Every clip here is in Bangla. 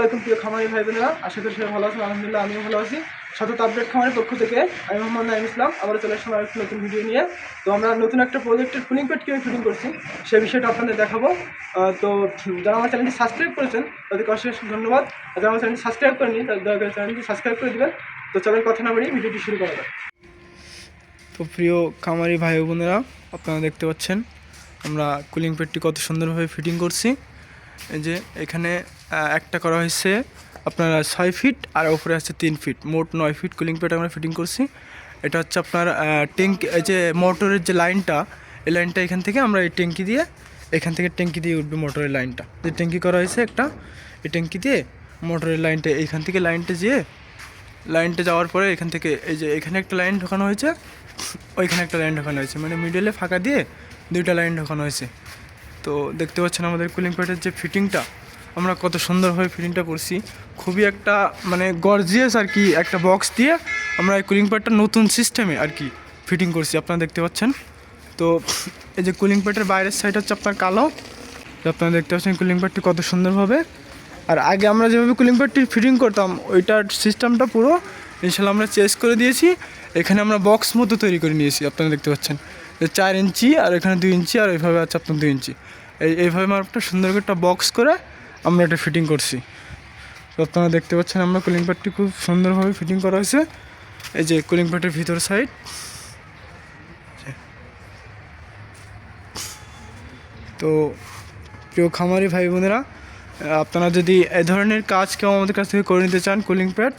আলাইকুম প্রিয় খামারি ভাই বোনেরা আশা করি সবাই ভালো আছেন, আলহামদুলিল্লাহ আমিও ভালো আছি। সতত আপডেট খামারের পক্ষ থেকে আমি মোহাম্মদ নাইম ইসলাম। আবার চলে আসলাম আরেকটি নতুন ভিডিও নিয়ে। তো আমরা নতুন একটা প্রজেক্টের কুলিং পেট কীভাবে ফিটিং করছি সেই বিষয়টা আপনাদের দেখাবো। তো যারা আমার চ্যানেলটি সাবস্ক্রাইব করেছেন, তাদেরকে অশেষ ধন্যবাদ। আর যারা আমার চ্যানেলটি সাবস্ক্রাইব করেনি তাদের দয়া করে চ্যানেলটি সাবস্ক্রাইব করে দেবেন। তো চলেন কথা না বাড়িয়ে ভিডিওটি শুরু করা যাক। তো প্রিয় খামারি ভাই বোনেরা আপনারা দেখতে পাচ্ছেন, আমরা কুলিং পেটটি কত সুন্দরভাবে ফিটিং করছি। এই যে এখানে একটা করা হয়েছে আপনার ছয় ফিট আর ওপরে আছে তিন ফিট। মোট নয় ফিট কুলিং পেট আমরা ফিটিং করছি। এটা হচ্ছে আপনার ট্যাঙ্ক, এই যে মোটরের যে লাইনটা, এই লাইনটা এখান থেকে আমরা এই ট্যাঙ্কি দিয়ে, এখান থেকে ট্যাঙ্কি দিয়ে উঠবে মোটরের লাইনটা। যে ট্যাঙ্কি করা হয়েছে একটা, এই ট্যাঙ্কি দিয়ে মোটরের লাইনটা, এইখান থেকে লাইনটা যেয়ে, লাইনটা যাওয়ার পরে এখান থেকে, এই যে এখানে একটা লাইন ঢোকানো হয়েছে, ওইখানে একটা লাইন ঢোকানো হয়েছে। মানে মিডলে ফাঁকা দিয়ে দুইটা লাইন ঢোকানো হয়েছে। তো দেখতে পাচ্ছেন আমাদের কুলিং প্যাডের যে ফিটিংটা আমরা কত সুন্দরভাবে ফিটিংটা করছি। খুবই একটা মানে গর্জিয়াস আর কি একটা বক্স দিয়ে আমরা এই কুলিং প্যাডটা নতুন সিস্টেমে আর কি ফিটিং করছি, আপনারা দেখতে পাচ্ছেন। তো এই যে কুলিং প্যাডের বাইরের সাইড হচ্ছে আপনার কালো। আপনারা দেখতে পাচ্ছেন কুলিং প্যাডটি কত সুন্দরভাবে আর আগে আমরা যেভাবে কুলিং প্যাডটি ফিটিং করতাম, ওইটার সিস্টেমটা পুরো, ইনশাল্লাহ আমরা চেঞ্জ করে দিয়েছি। এখানে আমরা বক্স মতো তৈরি করে নিয়েছি, আপনারা দেখতে পাচ্ছেন। চার ইঞ্চি আর এখানে দুই ইঞ্চি আর এইভাবে আছে আপনার দুই ইঞ্চি। এই এইভাবে একটা সুন্দর করে একটা বক্স করে আমরা এটা ফিটিং করছি। আপনারা দেখতে পাচ্ছেন আমরা কুলিং প্যাডটি খুব সুন্দরভাবে ফিটিং করা হয়েছে। এই যে কুলিং প্যাডের ভিতর সাইড তো প্রিয় খামারি ভাই বোনেরা, আপনারা যদি এ ধরনের কাজ কেউ আমাদের কাছ থেকে করে নিতে চান কুলিং প্যাড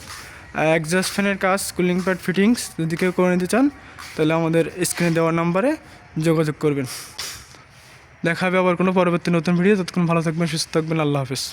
একজাস্ট ফ্যানের কাজ কুলিং প্যাড ফিটিংস যদি কেউ করে নিতে চান, তাহলে আমাদের স্ক্রিনে দেওয়ার নাম্বারে যোগাযোগ করবেন। দেখা হবে আবার কোনো পরবর্তী নতুন ভিডিও ততক্ষণ ভালো থাকবেন, সুস্থ থাকবেন, আল্লাহ হাফিজ।